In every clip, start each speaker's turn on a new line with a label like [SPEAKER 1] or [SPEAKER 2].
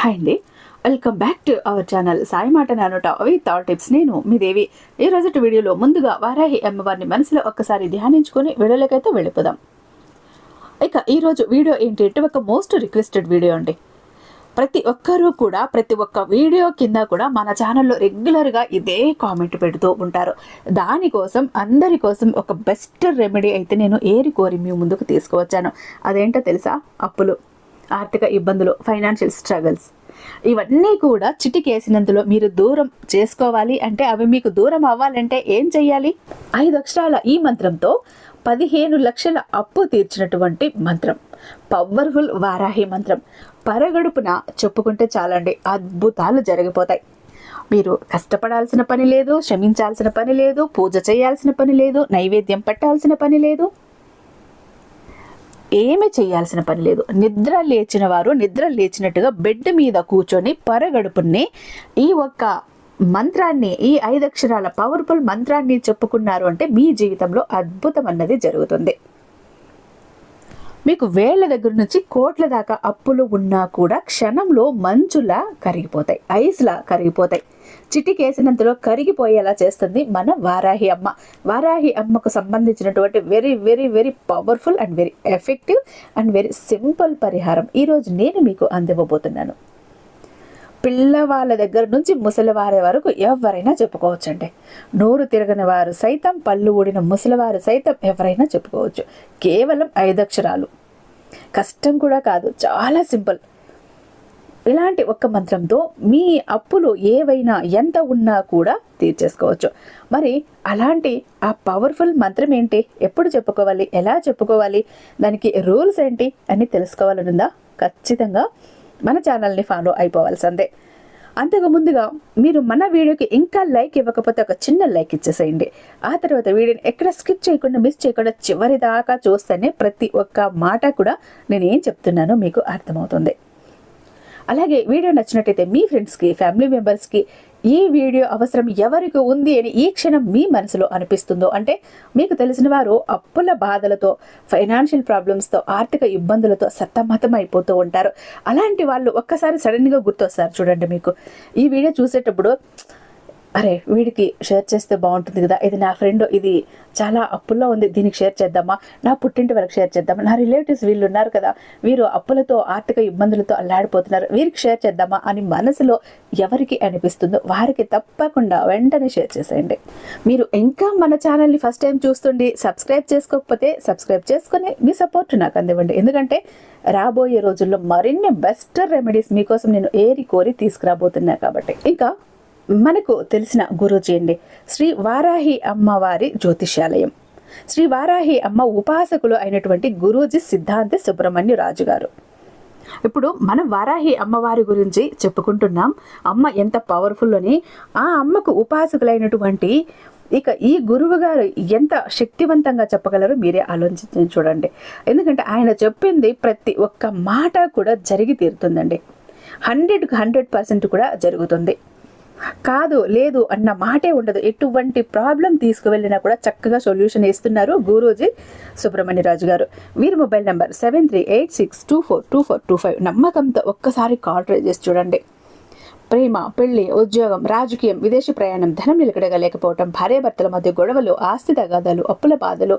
[SPEAKER 1] Hi అండి. Welcome back to our channel Sai మాట నానోట అవి థాట్ టిప్స్ నేను మీ దేవి. ఈ రోజు వీడియోలో ముందుగా వారాహి అమ్మవారిని మనసులో ఒక్కసారి ధ్యానించుకొని వీడియోలకైతే వెళ్ళిపోదాం. ఇక ఈరోజు వీడియో ఏంటంటే ఒక మోస్ట్ రిక్వెస్టెడ్ వీడియో అండి. ప్రతి ఒక్కరూ కూడా ప్రతి ఒక్క వీడియో కింద కూడా మన ఛానల్లో రెగ్యులర్గా ఇదే కామెంట్ పెడుతూ ఉంటారు. దానికోసం అందరి కోసం ఒక బెస్ట్ రెమెడీ అయితే నేను ఏరి కోరి మీ ముందుకు తీసుకువచ్చాను. అదేంటో తెలుసా? అప్పులు. ఆర్థిక ఇబ్బందులు ఫైనాన్షియల్ స్ట్రగల్స్ ఇవన్నీ కూడా చిటికేసినందులో మీరు దూరం చేసుకోవాలి అంటే అవి మీకు దూరం అవ్వాలంటే ఏం చెయ్యాలి? ఐదు అక్షరాల ఈ మంత్రంతో పదిహేను లక్షల అప్పు తీర్చినటువంటి మంత్రం. పవర్ఫుల్ వారాహి మంత్రం. పరగడుపున చెప్పుకుంటే చాలండి అద్భుతాలు జరిగిపోతాయి. మీరు కష్టపడాల్సిన పని లేదు శ్రమించాల్సిన పని లేదు పూజ చేయాల్సిన పని లేదు నైవేద్యం పెట్టాల్సిన పని లేదు. ఏమి చేయాల్సిన పని లేదు. నిద్ర లేచిన వారు నిద్ర లేచినట్టుగా బెడ్ మీద కూర్చొని పరగడుపుని ఈ ఒక్క మంత్రాన్ని ఈ ఐదు అక్షరాల పవర్ఫుల్ మంత్రాన్ని చెప్పుకున్నారు అంటే మీ జీవితంలో అద్భుతం అన్నది జరుగుతుంది. మీకు వేళ్ళ దగ్గర నుంచి కోట్ల దాకా అప్పులు ఉన్నా కూడా క్షణంలో మంచులా కరిగిపోతాయి ఐస్లా కరిగిపోతాయి. చిటికేసినంతలో కరిగిపోయేలా చేస్తుంది మన వారాహి అమ్మ. వారాహి అమ్మకు సంబంధించినటువంటి very very very powerful and very effective and very simple పరిహారం. ఈరోజు నేను మీకు అందివ్వబోతున్నాను. పిల్లవాళ్ళ దగ్గర నుంచి ముసలివారి వరకు ఎవరైనా చెప్పుకోవచ్చండి. నోరు తిరగని వారు సైతం పళ్ళు ఊడిన ముసలివారు సైతం ఎవరైనా చెప్పుకోవచ్చు. కేవలం ఐదక్షరాలు. కష్టం కూడా కాదు చాలా సింపుల్. ఇలాంటి ఒక్క మంత్రంతో మీ అప్పులు ఏవైనా ఎంత ఉన్నా కూడా తీర్చేసుకోవచ్చు. మరి అలాంటి ఆ పవర్ఫుల్ మంత్రం ఏంటి? ఎప్పుడు చెప్పుకోవాలి? ఎలా చెప్పుకోవాలి? దానికి రూల్స్ ఏంటి? అని తెలుసుకోవాలనుందా? ఖచ్చితంగా మన ఛానల్ని ఫాలో అయిపోవాల్సిందే. అంతకు ముందుగా మీరు మన వీడియోకి ఇంకా లైక్ ఇవ్వకపోతే ఒక చిన్న లైక్ ఇచ్చేసేయండి. ఆ తర్వాత వీడియోని ఎక్కడ స్కిప్ చేయకుండా మిస్ చేయకుండా చివరి దాకా చూస్తేనే ప్రతి ఒక్క మాట కూడా నేను ఏం చెప్తున్నానో మీకు అర్థమవుతుంది. అలాగే వీడియో నచ్చినట్టయితే మీ ఫ్రెండ్స్కి ఫ్యామిలీ మెంబర్స్కి ఈ వీడియో అవసరం ఎవరికి ఉంది అని ఈ క్షణం మీ మనసులో అనిపిస్తుందో అంటే మీకు తెలిసిన వారు అప్పుల బాధలతో ఫైనాన్షియల్ ప్రాబ్లమ్స్తో ఆర్థిక ఇబ్బందులతో సత్తమతం అయిపోతూ ఉంటారు. అలాంటి వాళ్ళు ఒక్కసారి సడన్గా గుర్తొస్తారు చూడండి మీకు. ఈ వీడియో చూసేటప్పుడు అరే వీడికి షేర్ చేస్తే బాగుంటుంది కదా. ఇది నా ఫ్రెండ్ ఇది చాలా అప్పుల్లో ఉంది. దీనికి షేర్ చేద్దామా? నా పుట్టింటి వాళ్ళకి షేర్ చేద్దామా? నా రిలేటివ్స్ వీళ్ళు ఉన్నారు కదా. వీరు అప్పులతో ఆర్థిక ఇబ్బందులతో అల్లాడిపోతున్నారు. వీరికి షేర్ చేద్దామా అని మనసులో ఎవరికి అనిపిస్తుందో వారికి తప్పకుండా వెంటనే షేర్ చేసేయండి. మీరు ఇంకా మన ఛానల్ని ఫస్ట్ టైం చూస్తుండి సబ్స్క్రైబ్ చేసుకోకపోతే సబ్స్క్రైబ్ చేసుకొని మీ సపోర్ట్ నాకు అందివ్వండి. ఎందుకంటే రాబోయే రోజుల్లో మరిన్ని బెస్ట్ రెమెడీస్ మీకోసం నేను ఏరి కోరి తీసుకురాబోతున్నా కాబట్టి. ఇంకా మనకు తెలిసిన గురూజీ అండి. శ్రీ వారాహి అమ్మవారి జ్యోతిష్యాలయం. శ్రీ వారాహి అమ్మ ఉపాసకులు అయినటువంటి గురూజీ సిద్ధాంతి సుబ్రహ్మణ్య రాజు గారు. ఇప్పుడు మనం వారాహి అమ్మవారి గురించి చెప్పుకుంటున్నాం. అమ్మ ఎంత పవర్ఫుల్ అని. ఆ అమ్మకు ఉపాసకులైనటువంటి ఇక ఈ గురువు గారు ఎంత శక్తివంతంగా చెప్పగలరో మీరే ఆలోచించి చూడండి. ఎందుకంటే ఆయన చెప్పింది ప్రతి ఒక్క మాట కూడా జరిగి తీరుతుందండి. హండ్రెడ్కి హండ్రెడ్ పర్సెంట్ కూడా జరుగుతుంది. కాదు లేదు అన్న మాటే ఉండదు. ఎటువంటి ప్రాబ్లం తీసుకువెళ్ళినా కూడా చక్కగా సొల్యూషన్ ఇస్తున్నారు గురూజీ సుబ్రహ్మణ్యరాజు గారు. వీరి mobile number seven three eight six two four two four two five. నమ్మకంతో ఒక్కసారి కాల్ ట్రై చేసి చూడండి. ప్రేమ పెళ్ళి ఉద్యోగం రాజకీయం విదేశీ ప్రయాణం ధనం నిలకడగా లేకపోవటం భార్యాభర్తల మధ్య గొడవలు ఆస్తి తగాదాలు అప్పుల బాధలు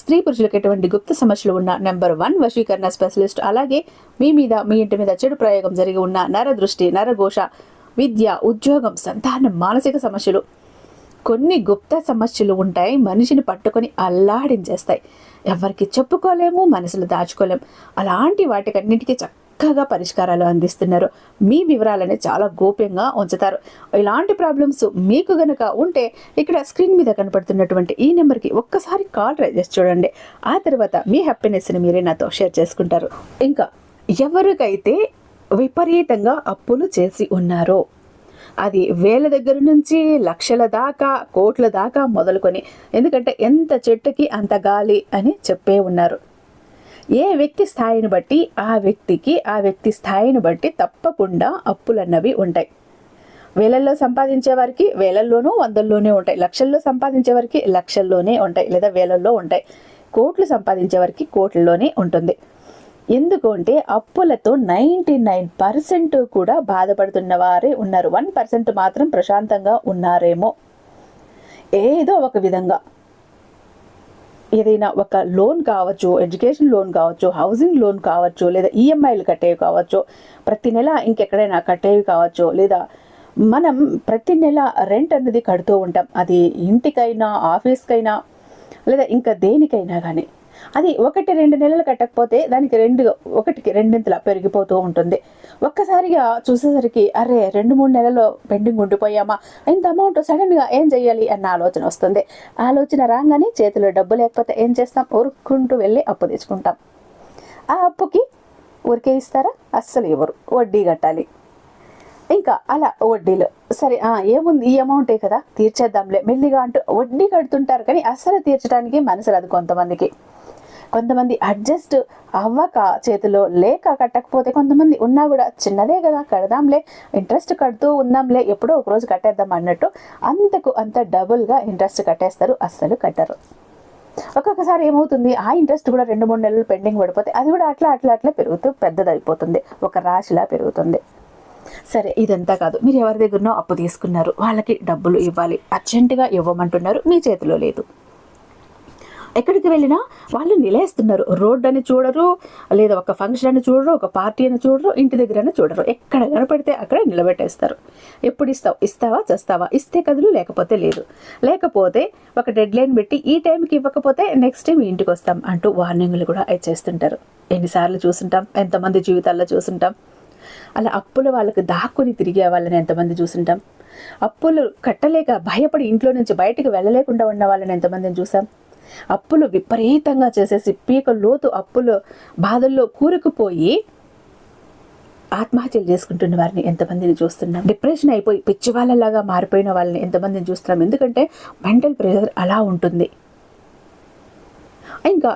[SPEAKER 1] స్త్రీ పురుషులకు ఎటువంటి గుప్త సమస్యలు ఉన్న నెంబర్ వన్ వశీకరణ స్పెషలిస్ట్. అలాగే మీ మీద మీ ఇంటి మీద చెడు ప్రయోగం జరిగి ఉన్న నరదృష్టి నరఘోష విద్య ఉద్యోగం సంతానం మానసిక సమస్యలు. కొన్ని గుప్త సమస్యలు ఉంటాయి మనిషిని పట్టుకొని అల్లాడించేస్తాయి. ఎవరికి చెప్పుకోలేము మనసులు దాచుకోలేము అలాంటి వాటికన్నిటికీ చక్కగా పరిష్కారాలు అందిస్తున్నారు. మీ వివరాలని చాలా గోప్యంగా ఉంచుతారు. ఇలాంటి ప్రాబ్లమ్స్ మీకు గనక ఉంటే ఇక్కడ స్క్రీన్ మీద కనపడుతున్నటువంటి ఈ నెంబర్కి ఒక్కసారి కాల్ ట్రై చేసి చూడండి. ఆ తర్వాత మీ హ్యాపీనెస్ని మీరే నాతో షేర్ చేసుకుంటారు. ఇంకా ఎవరికైతే విపరీతంగా అప్పులు చేసి ఉన్నారు. అది వేల దగ్గర నుంచి లక్షల దాకా కోట్ల దాకా మొదలుకొని ఎందుకంటే ఎంత చెట్టుకి అంత గాలి అని చెప్పే ఉన్నారు. ఏ వ్యక్తి స్థాయిని బట్టి ఆ వ్యక్తికి ఆ వ్యక్తి స్థాయిని బట్టి తప్పకుండా అప్పులన్నవి ఉంటాయి. వేలల్లో సంపాదించే వారికి వేలల్లోనూ వందల్లోనే ఉంటాయి. లక్షల్లో సంపాదించే వారికి లక్షల్లోనే ఉంటాయి లేదా వేలల్లో ఉంటాయి. కోట్లు సంపాదించే వారికి కోట్లలోనే ఉంటుంది. ఎందుకు అంటే అప్పులతో నైంటీ నైన్ పర్సెంట్ కూడా బాధపడుతున్న వారే ఉన్నారు. వన్ పర్సెంట్ మాత్రం ప్రశాంతంగా ఉన్నారేమో. ఏదో ఒక విధంగా. ఏదైనా ఒక లోన్ కావచ్చు ఎడ్యుకేషన్ లోన్ కావచ్చు హౌసింగ్ లోన్ కావచ్చు లేదా ఈఎంఐలు కట్టేవి కావచ్చు ప్రతి నెల ఇంకెక్కడైనా కట్టేవి కావచ్చు లేదా మనం ప్రతి నెల రెంట్ అనేది కడుతూ ఉంటాం. అది ఇంటికైనా ఆఫీస్కైనా లేదా ఇంకా దేనికైనా కానీ. అది ఒకటి రెండు నెలలు కట్టకపోతే దానికి రెండు ఒకటికి రెండింతలా పెరిగిపోతూ ఉంటుంది. ఒక్కసారిగా చూసేసరికి అరే రెండు మూడు నెలలు పెండింగ్ ఉండిపోయామా? ఇంత అమౌంట్ సడన్గా ఏం చేయాలి అన్న ఆలోచన వస్తుంది. ఆలోచన రాగానే చేతిలో డబ్బు లేకపోతే ఏం చేస్తాం? ఊరుకుంటూ వెళ్ళి అప్పు తెచ్చుకుంటాం ఆ అప్పుకి ఊరికే ఇస్తారా? అస్సలు ఇవ్వరు. వడ్డీ కట్టాలి. ఇంకా అలా వడ్డీలు. సరే ఏముంది? ఈ అమౌంటే కదా. తీర్చేద్దాంలే. మెల్లిగా అంటూ వడ్డీ కడుతుంటారు కానీ అస్సలు తీర్చడానికి మనసు రాదు కొంతమందికి. కొంతమంది అడ్జస్ట్ అవ్వక చేతిలో లేక కట్టకపోతే కొంతమంది ఉన్నా కూడా చిన్నదే కదా కడదాంలే ఇంట్రెస్ట్ కడుతూ ఉందాంలే ఎప్పుడో ఒక రోజు కట్టేద్దాం అన్నట్టు అంతకు అంత డబుల్గా ఇంట్రెస్ట్ కట్టేస్తారు అస్సలు కట్టరు. ఒక్కొక్కసారి ఏమవుతుంది ఆ ఇంట్రెస్ట్ కూడా రెండు మూడు నెలలు పెండింగ్ పడిపోతే అది కూడా అట్లా అట్లా అట్లా పెరుగుతూ పెద్దదైపోతుంది ఒక రాశిలా పెరుగుతుంది. సరే ఇదంతా కాదు. మీరు ఎవరి దగ్గరనో అప్పు తీసుకున్నారు వాళ్ళకి డబ్బులు ఇవ్వాలి అర్జెంటుగా ఇవ్వమంటున్నారు మీ చేతిలో లేదు. ఎక్కడికి వెళ్ళినా వాళ్ళు నిలేస్తున్నారు. రోడ్ అని చూడరు లేదా ఒక ఫంక్షన్ అని చూడరు ఒక పార్టీ అని చూడరు ఇంటి దగ్గర అని చూడరు. ఎక్కడ కనపడితే అక్కడ నిలబెట్టేస్తారు. ఎప్పుడు ఇస్తావు? ఇస్తావా? చేస్తావా? ఇస్తే కదులు లేకపోతే లేదు. లేకపోతే ఒక డెడ్ లైన్ పెట్టి ఈ టైంకి ఇవ్వకపోతే నెక్స్ట్ టైం ఇంటికి వస్తాం అంటూ వార్నింగ్లు కూడా ఇచ్చేస్తుంటారు. ఎన్నిసార్లు చూసుంటాం ఎంతమంది జీవితాల్లో చూసుంటాం. అలా అప్పుల వాళ్ళకి దాక్కుని తిరిగే వాళ్ళని ఎంతమంది చూసుంటాం? అప్పులు కట్టలేక భయపడి ఇంట్లో నుంచి బయటకు వెళ్ళలేకుండా ఉన్న వాళ్ళని ఎంతమందిని చూసాం? అప్పులు విపరీతంగా చేసేసి పీక లోతు అప్పులు బాధల్లో కూరుకుపోయి ఆత్మహత్యలు చేసుకుంటున్న వారిని ఎంతమందిని చూస్తున్నాం? డిప్రెషన్ అయిపోయి పిచ్చి వాళ్ళలాగా మారిపోయిన వాళ్ళని ఎంతమందిని చూస్తున్నాం? ఎందుకంటే మెంటల్ ప్రెషర్ అలా ఉంటుంది. ఇంకా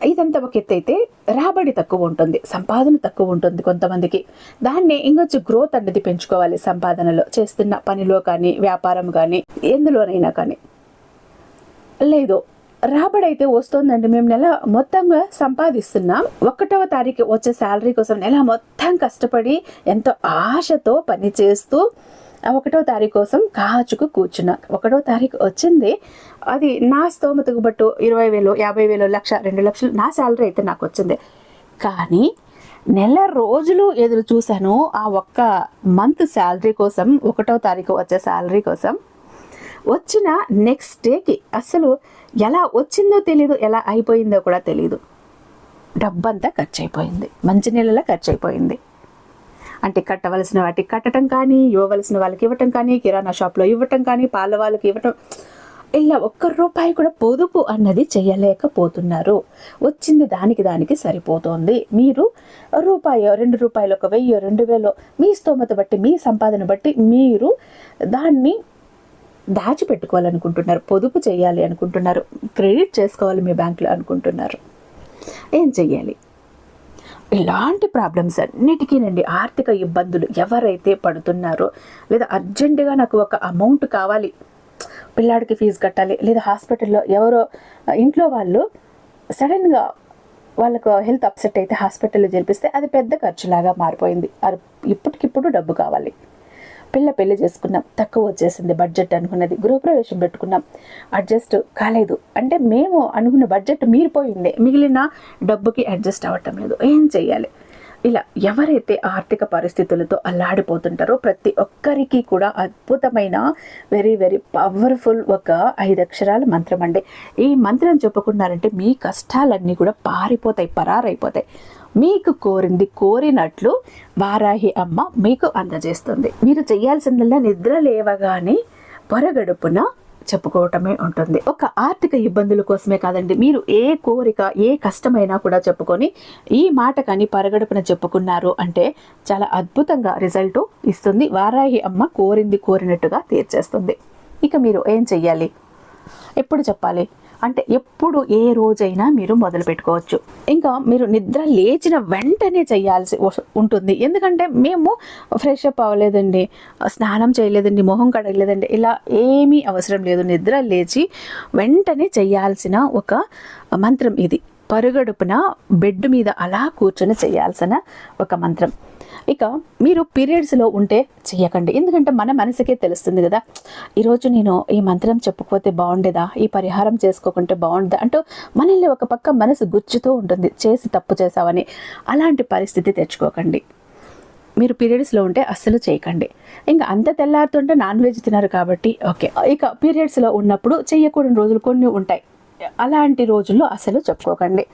[SPEAKER 1] ఇదంతా ఒక ఎత్తు అయితే రాబడి తక్కువ ఉంటుంది సంపాదన తక్కువ ఉంటుంది కొంతమందికి. దాన్ని ఇంకొంచెం గ్రోత్ అనేది పెంచుకోవాలి సంపాదనలో. చేస్తున్న పనిలో కానీ వ్యాపారం కానీ ఎందులోనైనా కానీ. లేదు రాబడి అయితే వస్తుందండి. మేము నెల మొత్తంగా సంపాదిస్తున్నాం. ఒకటవ తారీఖు వచ్చే శాలరీ కోసం నెల మొత్తం కష్టపడి ఎంతో ఆశతో పని చేస్తూ ఒకటో తారీఖు కోసం కాచుకు కూర్చున్నా. ఒకటో తారీఖు వచ్చింది. అది నా స్తోమతకు బట్టు ఇరవై వేలు యాభై వేలు లక్ష రెండు లక్షలు నా శాలరీ అయితే నాకు వచ్చింది. కానీ నెల రోజులు ఎదురు చూశాను ఆ ఒక్క మంత్ శాలరీ కోసం ఒకటో తారీఖు వచ్చే శాలరీ కోసం. వచ్చిన నెక్స్ట్ డేకి అసలు ఎలా వచ్చిందో తెలియదు ఎలా అయిపోయిందో కూడా తెలియదు డబ్బంతా ఖర్చు అయిపోయింది మంచి నెలల ఖర్చు అయిపోయింది అంటే కట్టవలసిన వాటికి కట్టడం కానీ ఇవ్వవలసిన వాళ్ళకి ఇవ్వటం కానీ కిరాణా షాప్లో ఇవ్వటం కానీ పాల వాళ్ళకి ఇవ్వటం. ఇలా ఒక్క రూపాయి కూడా పొదుపు అన్నది చేయలేకపోతున్నారు వచ్చింది దానికి దానికి సరిపోతుంది. మీరు రూపాయి రెండు రూపాయలు ఒక వెయ్యి రెండు వేలు మీ స్తోమత బట్టి మీ సంపాదన బట్టి మీరు దాన్ని దాచిపెట్టుకోవాలనుకుంటున్నారు పొదుపు చేయాలి అనుకుంటున్నారు క్రెడిట్ చేసుకోవాలి మీ బ్యాంకులో అనుకుంటున్నారు. ఏం చెయ్యాలి? ఇలాంటి ప్రాబ్లమ్స్ అన్నిటికీనండి ఆర్థిక ఇబ్బందులు ఎవరైతే పడుతున్నారో లేదా అర్జెంటుగా నాకు ఒక అమౌంట్ కావాలి పిల్లాడికి ఫీజు కట్టాలి లేదా హాస్పిటల్లో ఎవరో ఇంట్లో వాళ్ళు సడన్గా వాళ్ళకు హెల్త్ అప్సెట్ అయితే హాస్పిటల్లో జరిపిస్తే అది పెద్ద ఖర్చులాగా మారిపోయింది. అది ఇప్పటికిప్పుడు డబ్బు కావాలి. పిల్ల పెళ్ళి చేసుకున్నాం. తక్కువ వచ్చేసింది బడ్జెట్ అనుకున్నది. గృహప్రవేశం పెట్టుకున్నాం. అడ్జస్ట్ కాలేదు. అంటే మేము అనుకున్న బడ్జెట్ మీరిపోయింది. మిగిలిన డబ్బుకి అడ్జస్ట్ అవ్వటం లేదు. ఏం చెయ్యాలి? ఇలా ఎవరైతే ఆర్థిక పరిస్థితులతో అల్లాడిపోతుంటారో ప్రతి ఒక్కరికి కూడా అద్భుతమైన వెరీ వెరీ పవర్ఫుల్ ఒక ఐదు అక్షరాల మంత్రం అండి. ఈ మంత్రం చెప్పుకున్నారంటే మీ కష్టాలన్నీ కూడా పారిపోతాయి పరారైపోతాయి. మీకు కోరింది కోరినట్లు వారాహి అమ్మ మీకు అందజేస్తుంది. మీరు చేయాల్సిందల్లా నిద్ర లేవగానే పొరగడుపున చెప్పుకోవటమే ఉంటుంది. ఒక ఆర్థిక ఇబ్బందుల కోసమే కాదండి. మీరు ఏ కోరిక ఏ కష్టమైనా కూడా చెప్పుకొని ఈ మాట కానీ పరగడుపున చెప్పుకున్నారు అంటే చాలా అద్భుతంగా రిజల్ట్ ఇస్తుంది. వారాహి అమ్మ కోరింది కోరినట్టుగా తీర్చేస్తుంది. ఇక మీరు ఏం చెయ్యాలి? ఎప్పుడు చెప్పాలి? అంటే ఎప్పుడు ఏ రోజైనా మీరు మొదలు పెట్టుకోవచ్చు ఇంకా మీరు నిద్ర లేచిన వెంటనే చేయాల్సి వస్- ఉంటుంది. ఎందుకంటే మేము ఫ్రెష్ అప్ అవ్వలేదండి స్నానం చేయలేదండి మొహం కడగలేదండి ఇలా ఏమీ అవసరం లేదు. నిద్ర లేచి వెంటనే చేయాల్సిన ఒక మంత్రం ఇది. పరుగడుపున బెడ్ మీద అలా కూర్చొని చేయాల్సిన ఒక మంత్రం. ఇక మీరు పీరియడ్స్లో ఉంటే చేయకండి ఎందుకంటే మన మనసుకే తెలుస్తుంది కదా. ఈరోజు నేను ఈ మంత్రం చెప్పుకోతే బాగుండేదా? ఈ పరిహారం చేసుకోకుంటే బాగుండదా? అంటూ మనల్ని ఒక పక్క మనసు గుచ్చుతూ ఉంటుంది. చేసి తప్పు చేసావని అలాంటి పరిస్థితి తెచ్చుకోకండి. మీరు పీరియడ్స్లో ఉంటే అస్సలు చేయకండి. ఇంకా అంత తెల్లారుతుంటే నాన్ వెజ్ తినరు కాబట్టి ఓకే. ఇక పీరియడ్స్లో ఉన్నప్పుడు చేయకూడని రోజులు కొన్ని ఉంటాయి. అలాంటి రోజుల్లో అసలు చెప్పుకోకండి.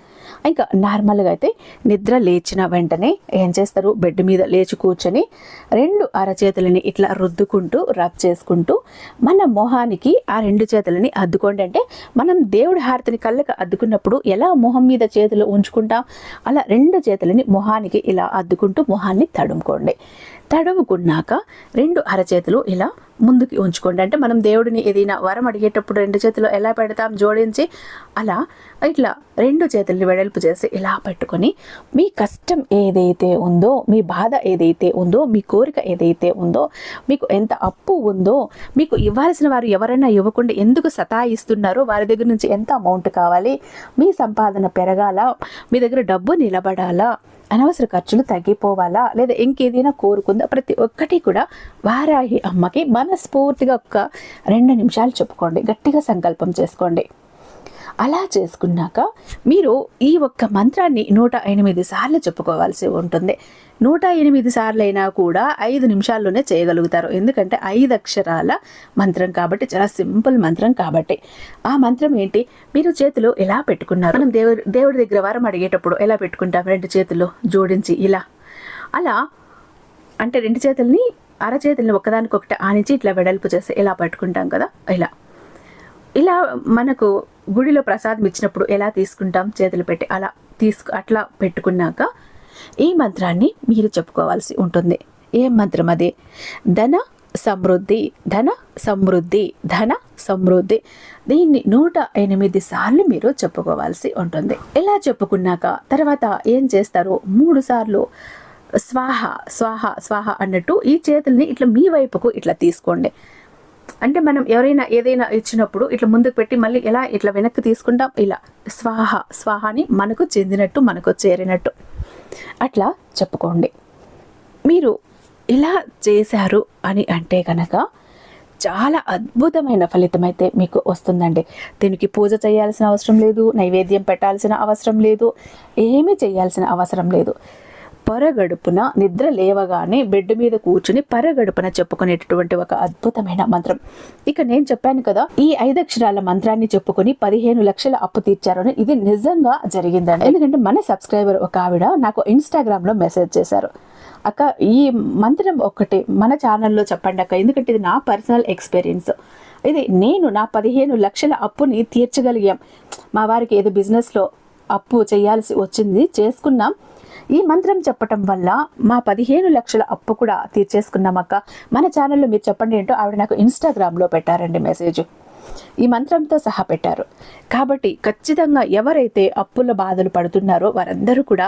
[SPEAKER 1] ఇంకా నార్మల్గా అయితే నిద్ర లేచిన వెంటనే ఏం చేస్తారు? బెడ్ మీద లేచి కూర్చొని రెండు అరచేతులని ఇట్లా రుద్దుకుంటూ రబ్ చేసుకుంటూ మన మొహానికి ఆ రెండు చేతులని అద్దుకోండి. అంటే మనం దేవుడి హారతిని కళ్ళకి అద్దుకున్నప్పుడు ఎలా మొహం మీద చేతులు ఉంచుకుంటాం? అలా రెండు చేతులని మొహానికి ఇలా అద్దుకుంటూ మొహాన్ని తడుముకోండి. తడవుకున్నాక రెండు అరచేతులు ఇలా ముందుకి ఉంచుకోండి. అంటే మనం దేవుడిని ఏదైనా వరం అడిగేటప్పుడు రెండు చేతులు ఎలా పెడతాం జోడించి అలా ఇట్లా రెండు చేతుల్ని వెడల్పు చేసి ఇలా పెట్టుకొని మీ కష్టం ఏదైతే ఉందో మీ బాధ ఏదైతే ఉందో మీ కోరిక ఏదైతే ఉందో మీకు ఎంత అప్పు ఉందో మీకు ఇవ్వాల్సిన వారు ఎవరైనా ఇవ్వకుండా ఎందుకు సతాయిస్తున్నారో వారి దగ్గర నుంచి ఎంత అమౌంట్ కావాలి మీ సంపాదన పెరగాల మీ దగ్గర డబ్బు నిలబడాలా అనవసర ఖర్చులు తగ్గిపోవాలా? లేదా ఇంకేదైనా కోరుకుందా? ప్రతి ఒక్కటి కూడా వారాహి అమ్మకి మనస్ఫూర్తిగా ఒక రెండు నిమిషాలు చెప్పుకోండి. గట్టిగా సంకల్పం చేసుకోండి. అలా చేసుకున్నాక మీరు ఈ ఒక్క మంత్రాన్ని నూట ఎనిమిది సార్లు చెప్పుకోవాల్సి ఉంటుంది. నూట ఎనిమిది సార్లు అయినా కూడా ఐదు నిమిషాల్లోనే చేయగలుగుతారు. ఎందుకంటే ఐదు అక్షరాల మంత్రం కాబట్టి చాలా సింపుల్ మంత్రం కాబట్టి. ఆ మంత్రం ఏంటి? మీరు చేతులు ఎలా పెట్టుకున్నారు? మనం దేవుడి దేవుడి దగ్గర వారం అడిగేటప్పుడు ఎలా పెట్టుకుంటాం? రెండు చేతులు జోడించి ఇలా. అలా అంటే రెండు చేతుల్ని అరచేతుల్ని ఒకదానికొకటి ఆనించి ఇట్లా వెడల్పు చేసి ఇలా పట్టుకుంటాం కదా? ఇలా. ఇలా మనకు గుడిలో ప్రసాదం ఇచ్చినప్పుడు ఎలా తీసుకుంటాం? చేతులు పెట్టి అలా తీసుకు అట్లా పెట్టుకున్నాక ఈ మంత్రాన్ని మీరు చెప్పుకోవాల్సి ఉంటుంది. ఏ మంత్రం అది? ధన సమృద్ధి ధన సమృద్ధి ధన సమృద్ధి. దీన్ని నూట ఎనిమిది సార్లు మీరు చెప్పుకోవాల్సి ఉంటుంది. ఇలా చెప్పుకున్నాక? తర్వాత ఏం చేస్తారు? మూడు సార్లు స్వాహ స్వాహ స్వాహ అన్నట్టు ఈ చేతుల్ని ఇట్లా మీ వైపుకు ఇట్లా తీసుకోండి. అంటే మనం ఎవరైనా ఏదైనా ఇచ్చినప్పుడు ఇట్లా ముందుకు పెట్టి మళ్ళీ ఎలా ఇట్లా వెనక్కి తీసుకుంటాం? ఇలా స్వాహ స్వాహాని మనకు చెందినట్టు మనకు చేరినట్టు. అట్లా చెప్పుకోండి. మీరు ఇలా చేశారు అని అంటే కనుక చాలా అద్భుతమైన ఫలితం అయితే మీకు వస్తుందండి. దీనికి పూజ చేయాల్సిన అవసరం లేదు నైవేద్యం పెట్టాల్సిన అవసరం లేదు ఏమీ చేయాల్సిన అవసరం లేదు. పొరగడుపున నిద్ర లేవగానే బెడ్ మీద కూర్చుని పరగడుపున చెప్పుకునేటటువంటి ఒక అద్భుతమైన మంత్రం. ఇక నేను చెప్పాను కదా ఈ ఐదక్షరాల మంత్రాన్ని చెప్పుకొని పదిహేను లక్షల అప్పు తీర్చారని ఇది నిజంగా జరిగిందండి. ఎందుకంటే మన సబ్స్క్రైబర్ ఒక ఆవిడ నాకు ఇన్స్టాగ్రామ్లో మెసేజ్ చేశారు. అక్క ఈ మంత్రం ఒక్కటి మన ఛానల్లో చెప్పండి అక్క ఎందుకంటే ఇది నా పర్సనల్ ఎక్స్పీరియన్స్. ఇది నేను నా పదిహేను లక్షల అప్పుని తీర్చగలిగాం. మా వారికి ఏదో బిజినెస్లో అప్పు చేయాల్సి వచ్చింది చేసుకున్నాం. ఈ మంత్రం చెప్పటం వల్ల మా పదిహేను లక్షల అప్పు కూడా తీర్చేసుకున్నామక్క మన ఛానల్లో మీరు చెప్పండి ఏంటో ఆవిడ నాకు ఇన్స్టాగ్రామ్లో పెట్టారండి మెసేజ్ ఈ మంత్రంతో సహా పెట్టారు. కాబట్టి ఖచ్చితంగా ఎవరైతే అప్పుల బాధలు పడుతున్నారో వారందరూ కూడా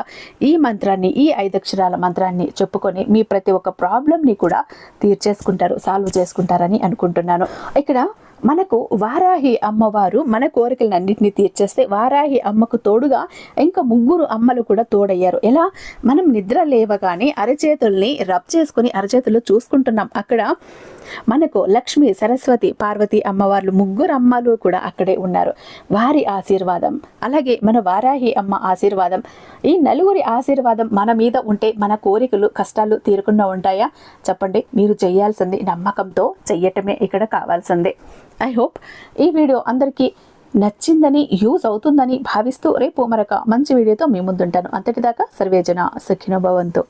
[SPEAKER 1] ఈ మంత్రాన్ని ఈ ఐదక్షరాల మంత్రాన్ని చెప్పుకొని మీ ప్రతి ఒక్క ప్రాబ్లంని కూడా తీర్చేసుకుంటారు సాల్వ్ చేసుకుంటారని అనుకుంటున్నాను. ఇక్కడ మనకు వారాహి అమ్మవారు మన కోరికలన్నింటినీ తీర్చేస్తే వారాహి అమ్మకు తోడుగా ఇంకా ముగ్గురు అమ్మలు కూడా తోడయ్యారు. ఎలా? మనం నిద్ర లేవగానే అరచేతుల్ని రబ్ చేసుకుని అరచేతుల్లో చూసుకుంటున్నాం. అక్కడ మనకు లక్ష్మి సరస్వతి పార్వతి అమ్మవార్లు ముగ్గురు అమ్మలు కూడా అక్కడే ఉన్నారు. వారి ఆశీర్వాదం అలాగే మన వారాహి అమ్మ ఆశీర్వాదం. ఈ నలుగురి ఆశీర్వాదం మన మీద ఉంటే మన కోరికలు కష్టాలు తీరకుండా ఉంటాయా? చెప్పండి. మీరు చేయాల్సింది నమ్మకంతో చెయ్యటమే ఇక్కడ కావాల్సిందే. ఐ హోప్ ఈ వీడియో అందరికీ నచ్చిందని యూజ్ అవుతుందని భావిస్తూ రేపు మరొక మంచి వీడియోతో మీ ముందుంటాను. అంతటిదాకా సర్వేజన సఖినోభవంతో భవంతు.